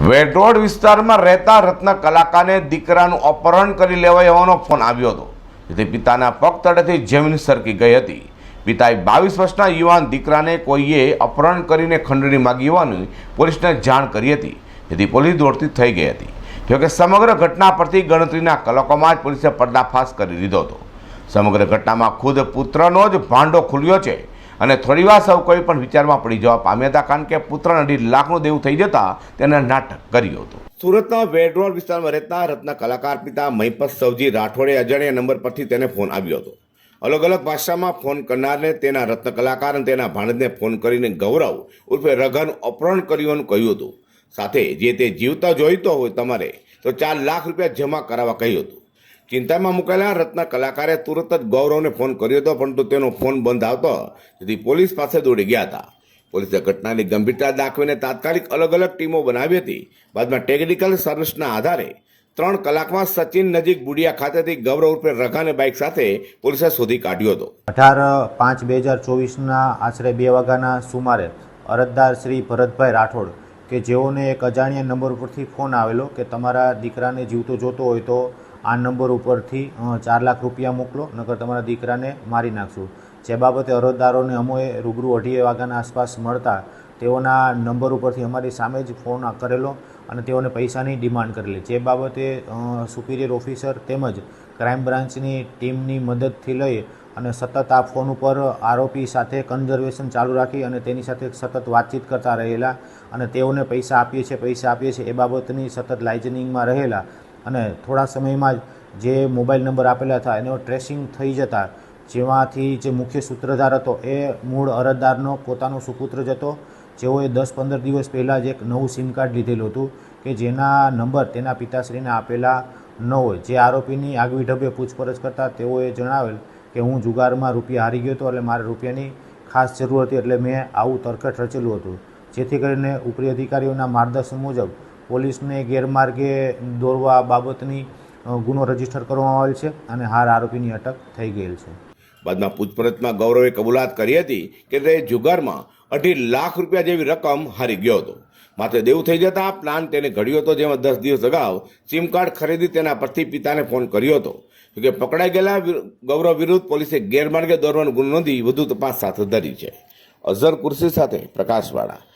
વેડરોડ વિસ્તારમાં રહેતા રત્ન કલાકારને દીકરાનું અપહરણ કરી લેવાય હોવાનો ફોન આવ્યો હતો. જેથી પિતાના પગ તળેથી જમીન સરકી ગઈ હતી. પિતાએ બાવીસ વર્ષના યુવાન દીકરાને કોઈએ અપહરણ કરીને ખંડણી માગી હોવાની પોલીસને જાણ કરી હતી. જેથી પોલીસ દોડતી થઈ ગઈ હતી. જોકે સમગ્ર ઘટના પરથી ગણતરીના કલાકોમાં જ પોલીસે પર્દાફાશ કરી દીધો હતો. સમગ્ર ઘટનામાં ખુદ પુત્રનો જ ભાંડો ખુલ્યો છે. અને થોડીવાર સૌ કોઈ પણ વિચારમાં પડી જવા પામ્યા હતા, કારણ કે પુત્રને અઢી લાખનું દેવું થઈ જતા તેને નાટક કર્યું હતું. સુરતના વેડરોડ વિસ્તારમાં રહેતા રત્ન કલાકાર પિતા મહિપત સવજી રાઠોડે અજાણ્યા નંબર પરથી તેને ફોન આવ્યો હતો. અલગ અલગ ભાષામાં ફોન કરનારને તેના રત્ન કલાકાર અને તેના ભાણજને ફોન કરીને ગૌરવ ઉર્ફે રઘન અપહરણ કર્યું કહ્યું હતું. સાથે જે તે જીવતા જોઈતો હોય તમારે, તો ચાર લાખ રૂપિયા જમા કરાવવા કહ્યું હતું. ચિંતામાં મુકાયેલા રત્ના કલાકારે તુરત જ ગૌરવને ફોન કર્યો હતો, પરંતુ તેનો ફોન બંધ આવતો જેથી પોલીસ પાસે દોડી ગયા હતા. પોલીસે ઘટનાની ગંભીરતા દાખવીને તાત્કાલિક અલગ અલગ ટીમો બનાવી હતી. બાદમાં ટેકનિકલ સર્વિસના આધારે ત્રણ કલાકમાં સચિન નજીક બુડિયા ખાતેથી ગૌરવ ઉર્ફે રઘાને બાઇક સાથે પોલીસે શોધી કાઢ્યો હતો. અઢાર પાંચ બે હજાર ચોવીસના આશરે બે વાગ્યાના સુમારે અરજદાર શ્રી ભરતભાઈ રાઠોડ કે જેઓને એક અજાણ્યા નંબર ઉપરથી ફોન આવેલો કે તમારા દીકરાને જીવતો જોતો હોય તો આ નંબર ઉપરથી ચાર લાખ રૂપિયા મોકલો, નકર તમારા દીકરાને મારી નાખશું જે બાબતે અરજદારોને અમોએ રૂબરૂ અઢી વાગ્યાના આસપાસ મળતા, તેઓના નંબર ઉપરથી અમારી સામે જ ફોન કરેલો અને તેઓને પૈસાની ડિમાન્ડ કરેલી. જે બાબતે સુપિરિયર ઓફિસર તેમજ ક્રાઇમ બ્રાન્ચની ટીમની મદદથી લઈ અને સતત આ ફોન ઉપર આરોપી સાથે કન્ઝર્વેશન ચાલુ રાખી અને તેની સાથે સતત વાતચીત કરતા રહેલા અને તેઓને પૈસા આપીએ છીએ, પૈસા આપીએ છીએ એ બાબતની સતત લાઇઝનિંગમાં રહેલા અને થોડા સમયમાં જ જે મોબાઈલ નંબર આપેલા હતા, એનો ટ્રેસિંગ થઈ જતા, જેમાંથી જે મુખ્ય સૂત્રધાર હતો, એ મૂળ અરજદારનો પોતાનો સુપુત્ર જ હતો. જેઓએ દસ પંદર દિવસ પહેલાં જ એક નવું સિમ કાર્ડ લીધેલું હતું કે જેના નંબર તેના પિતાશ્રીને આપેલા ન હોય. જે આરોપીની આગવી ઢબે પૂછપરછ કરતાં તેઓએ જણાવેલ કે, હું જુગારમાં રૂપિયા હારી ગયો હતો, એટલે મારે રૂપિયાની ખાસ જરૂર હતી, એટલે મેં આવું તરકટ રચેલું હતું. જેથી કરીને ઉપરી અધિકારીઓના માર્ગદર્શન મુજબ પોલીસને ગેરમાર્ગે દોરવા બાબતની ગુનો રજિસ્ટર કરવામાં આવેલ છે અને હાર આરોપીની અટક થઈ ગયેલ છે. બાદમાં પૂછપરછમાં ગૌરવે કબૂલાત કરી હતી કે તે જુગારમાં અઢી લાખ રૂપિયા જેવી રકમ હારી ગયો હતો. માત્ર દેવું થઈ જતા પ્લાન તેને ઘડ્યો હતો, જેમાં દસ દિવસ અગાઉ સિમ કાર્ડ ખરીદી તેના પરથી પિતાને ફોન કર્યો હતો. જોકે પકડાઈ ગયેલા ગૌરવ વિરુદ્ધ પોલીસે ગેરમાર્ગે દોરવાનો ગુનો નોંધી વધુ તપાસ હાથ ધરી છે. અઝર કુર્સી સાથે પ્રકાશવાળા.